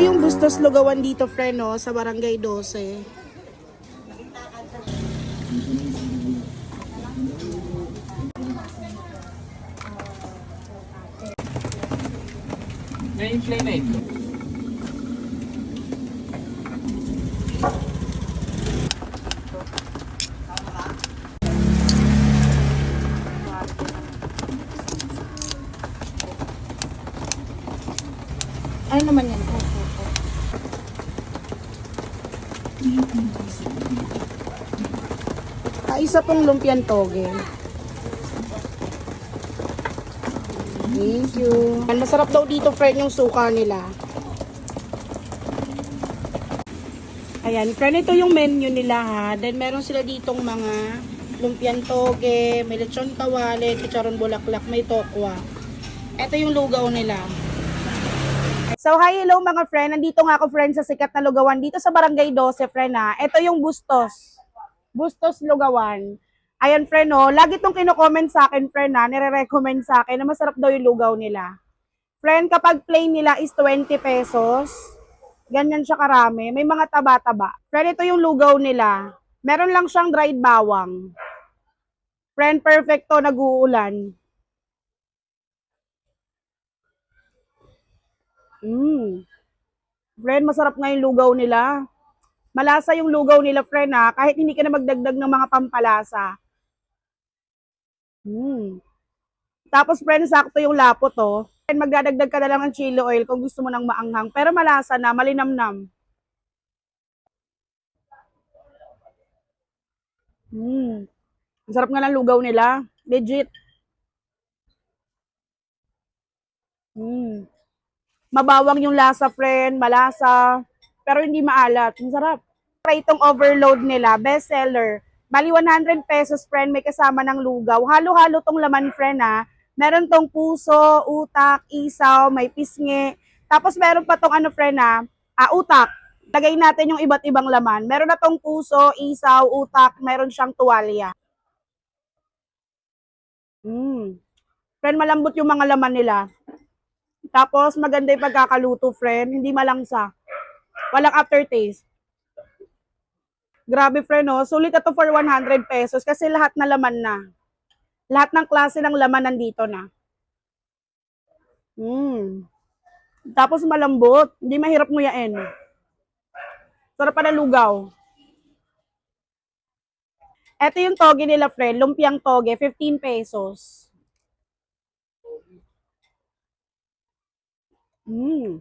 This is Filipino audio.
yung Bustos Lugawan dito, friend, no, sa Barangay 12. Ngayon playmate. Ano naman yan? Ah, isa pong lumpian toge. Thank you. Masarap daw dito, friend, yung suka nila. Ayan, friend, ito yung menu nila ha. Then, meron sila ditong mga lumpian toge, may lechon kawali, chicharon bulaklak, may tokwa. Ito yung lugaw nila. So, hi, hello mga friend. Nandito nga ako, friend, sa sikat na lugawan dito sa Barangay 12, friend, ha. Ito yung Bustos. Bustos Lugawan. Ayan, friend, no. Lagi itong kino-comment sa akin, friend, ha. Nire-recommend sa akin na masarap daw yung lugaw nila. Friend, kapag plain nila is 20 pesos. Ganyan siya karami. May mga taba-taba. Friend, ito yung lugaw nila. Meron lang siyang dried bawang. Friend, perfecto, nag-uulan. Mm. Friend, masarap nga yung lugaw nila. Malasa yung lugaw nila, friend, ha? Kahit hindi ka na magdagdag ng mga pampalasa. Mm. Tapos, friend, sakto yung lapot, oh. Friend, magdadagdag ka na lang ng chili oil kung gusto mo ng maanghang. Pero malasa na, malinamnam. Mm. Ang sarap nga ng lugaw nila. Legit. Mm. Mabawang yung lasa, friend. Malasa. Pero hindi maalat. Ang sarap. Itong overload nila, best seller. Bali 100 pesos, friend, may kasama ng lugaw. Halo-halo tong laman, friend, ha. Meron tong puso, utak, isaw, may pisngi. Tapos meron pa tong ano, friend, ha, ah, utak. Lagay natin yung iba't ibang laman. Meron na tong puso, isaw, utak, meron siyang tuwalya. Mm. Friend, malambot yung mga laman nila. Tapos maganda yung pagkakaluto, friend. Hindi malangsa. Walang aftertaste. Grabe, friend, no? Sulit ito for 100 pesos kasi lahat na laman na. Lahat ng klase ng laman nandito na. Mm. Tapos malambot. Hindi mahirap nguyain. Sarap pa ng lugaw. Ito yung toge nila, friend. Lumpiang toge, 15 pesos. Hmm.